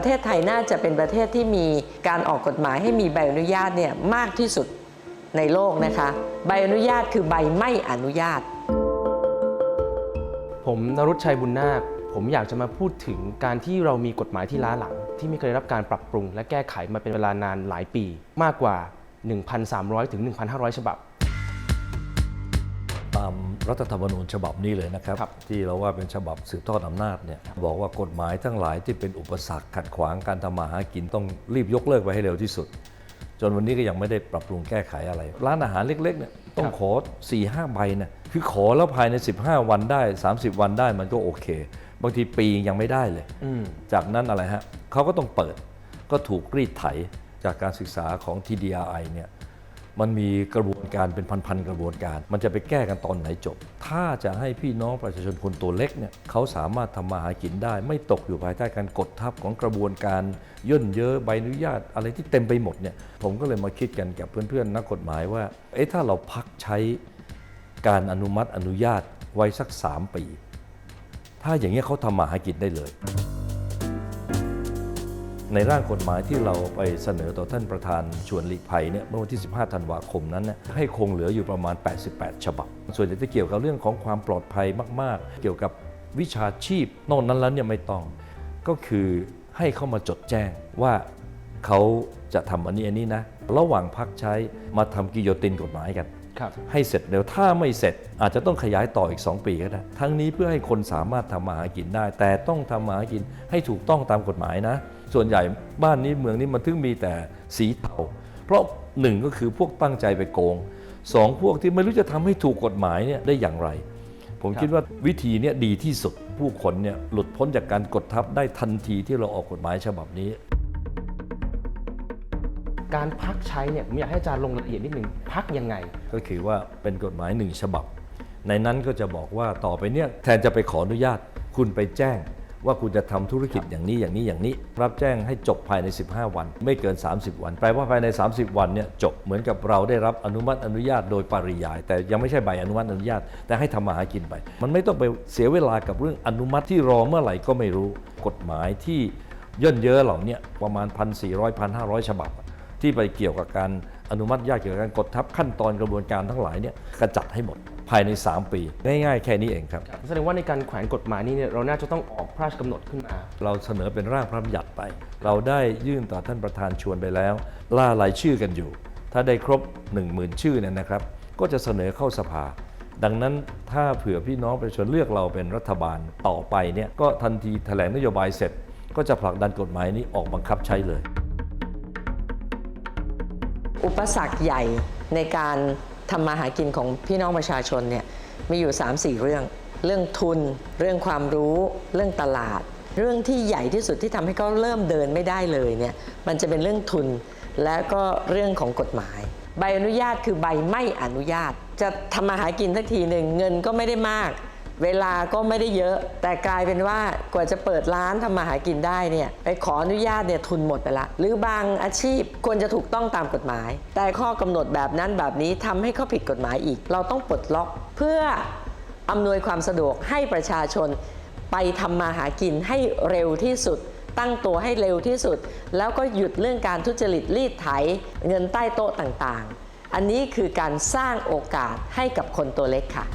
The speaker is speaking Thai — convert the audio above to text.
ประเทศไทยน่าจะเป็นประเทศที่มีการออกกฎหมายให้มีใบอนุญาตเนี่ยมากที่สุดในโลกนะคะ ใบอนุญาตคือใบไม่อนุญาต ผมนรุชชัยบุญนาค ผมอยากจะมาพูดถึงการที่เรามีกฎหมายที่ล้าหลัง ที่ไม่เคยรับการปรับปรุง และแก้ไขมาเป็นเวลานานหลายปี มากกว่า 1,300 ถึง 1,500 ฉบับตาม รัฐธรรมนูญฉบับนี้เลยนะครับครับ ที่เราว่าเป็นฉบับสืบทอดอำนาจเนี่ยบอกว่ากฎหมายทั้งหลายที่เป็นอุปสรรคขัดขวางการทำมาหากินต้องรีบยกเลิกไปให้เร็วที่สุด จนวันนี้ก็ยังไม่ได้ปรับปรุงแก้ไขอะไร ร้านอาหารเล็กๆเนี่ยต้องขอ4ี่ห้าใบนะคือขอแล้วภายใน 15 วันได้ 30 วันได้มันก็โอเค บางทีปียังไม่ได้เลยอืมจากนั้นอะไรฮะเขาก็ต้องเปิดก็ถูกรีดไถจากการศึกษาของ TDRI เนี่ย มันมีกระบวนการเป็นพันๆกระบวนการ มันจะไปแก้กันตอนไหนจบ ถ้าจะให้พี่น้องประชาชนคนตัวเล็กเนี่ยเขาสามารถทำมาหากินได้ ไม่ตกอยู่ภายใต้การกดทับของกระบวนการย่นเยอะใบอนุญาตอะไรที่เต็มไปหมดเนี่ยผมก็เลยมาคิดกันกับเพื่อนๆนักกฎหมายว่าเอ๊ะถ้าเราพักใช้การอนุมัติอนุญาตไว้สัก 3 ปี ถ้าอย่างนี้ยเขาทำมาหากินได้เลย ในร่างกฎหมายที่เราไปเสนอต่อท่านประธานชวนหลีกภัยเนี่ยเมื่อวันที่ 15 ธันวาคมนั้นเนี่ยให้คงเหลืออยู่ประมาณ 88 ฉบับ ส่วนใหญ่จะเกี่ยวกับเรื่องของความปลอดภัยมาก ๆ เกี่ยวกับวิชาชีพนอกนั้นแล้วเนี่ยไม่ต้อง ก็คือให้เข้ามาจดแจ้งว่าเขาจะทำอันนี้อันนี้นะ ระหว่างพักใช้มาทำกิโยตินกฎหมายกัน ให้เสร็จเร็วถ้าไม่เสร็จอาจจะต้องขยายต่ออีก 2 ปีก็ได้ทั้งนี้เพื่อให้คนสามารถทำมาหากินได้ แต่ต้องทำมาหากินให้ถูกต้องตามกฎหมายนะ ส่วนใหญ่บ้านนี้เมืองนี้มันถึงมีแต่สีเทาเพราะหนึ่งก็คือพวกตั้งใจไปโกงสองพวกที่ไม่รู้จะทำให้ถูกกฎหมายเนี่ยได้อย่างไร ผมครับคิดว่าวิธีเนี้ดีที่สุดผู้คนเนี่ยหลุดพ้นจากการกดทับได้ทันทีที่เราออกกฎหมายฉบับนี้ การพักใช้เนี่ยผมอยากให้อาจารย์ลงรายละเอียดนิดนึงพักยังไง ก็คือว่าเป็นกฎหมายหนึ่งฉบับ ในนั้นก็จะบอกว่าต่อไปเนี่ยแทนจะไปขออนุญาต คุณไปแจ้ง ว่าคุณจะทำธุรกิจอย่างนี้อย่างนี้อย่างนี้ รับแจ้งให้จบภายใน 15 วัน ไม่เกิน 30 วันแปลว่าภายใน 30 วันเนี่ยจบเหมือนกับเราได้รับอนุมัติอนุญาตโดยปริยาย แต่ยังไม่ใช่ใบอนุมัติอนุญาต แต่ให้ทำมาหากินไป มันไม่ต้องไปเสียเวลากับเรื่องอนุมัติที่รอเมื่อไหร่ก็ไม่รู้กฎหมายที่ย่นเยอะเหล่าเนี้ประมาณ 1,400 1,500 ฉบับ ที่ไปเกี่ยวกับการอนุมัติยากเกี่ยวกับการกดทับขั้นตอนกระบวนการทั้งหลายเนี่ยกระจัดให้หมดภายใน 3 ปี ง่ายๆ แค่นี้เองครับแสดงว่าในการแขวนกฎหมายนี้เนี่ยเราน่าจะต้องออกพระราชกำหนดขึ้นมา เราเสนอเป็นร่างพระบัญญัติไป เราได้ยื่นต่อท่านประธานชวนไปแล้ว ล่ารายชื่อกันอยู่ ถ้าได้ครบ 1 0,000 ชื่อเนี่ยนะครับ ก็จะเสนอเข้าสภา ดังนั้นถ้าเผื่อพี่น้องประชาชนเลือกเราเป็นรัฐบาลต่อไปเนี่ยก็ทันทีแถลงนโยบายเสร็จ ก็จะผลักดันกฎหมายนี้ออกบังคับใช้เลย อุปสรรคใหญ่ในการทำมาหากินของพี่น้องประชาชนเนี่ยมีอยู่ 3-4 เรื่อง เรื่องทุน เรื่องความรู้ เรื่องตลาด เรื่องที่ใหญ่ที่สุดที่ทำให้เขาเริ่มเดินไม่ได้เลยเนี่ยมันจะเป็นเรื่องทุนและก็เรื่องของกฎหมาย ใบอนุญาตคือใบไม่อนุญาต จะทำมาหากินสักทีหนึ่งเงินก็ไม่ได้มาก เวลาก็ไม่ได้เยอะ แต่กลายเป็นว่ากว่าจะเปิดร้านทำมาหากินได้เนี่ยไปขออนุญาตเนี่ยทุนหมดไปละ หรือบางอาชีพควรจะถูกต้องตามกฎหมาย แต่ข้อกำหนดแบบนั้นแบบนี้ทำให้เขาผิดกฎหมายอีก เราต้องปลดล็อกเพื่ออำนวยความสะดวกให้ประชาชน ไปทำมาหากินให้เร็วที่สุด ตั้งตัวให้เร็วที่สุด แล้วก็หยุดเรื่องการทุจริตรีดไถ เงินใต้โต๊ะต่างๆ อันนี้คือการสร้างโอกาสให้กับคนตัวเล็กค่ะ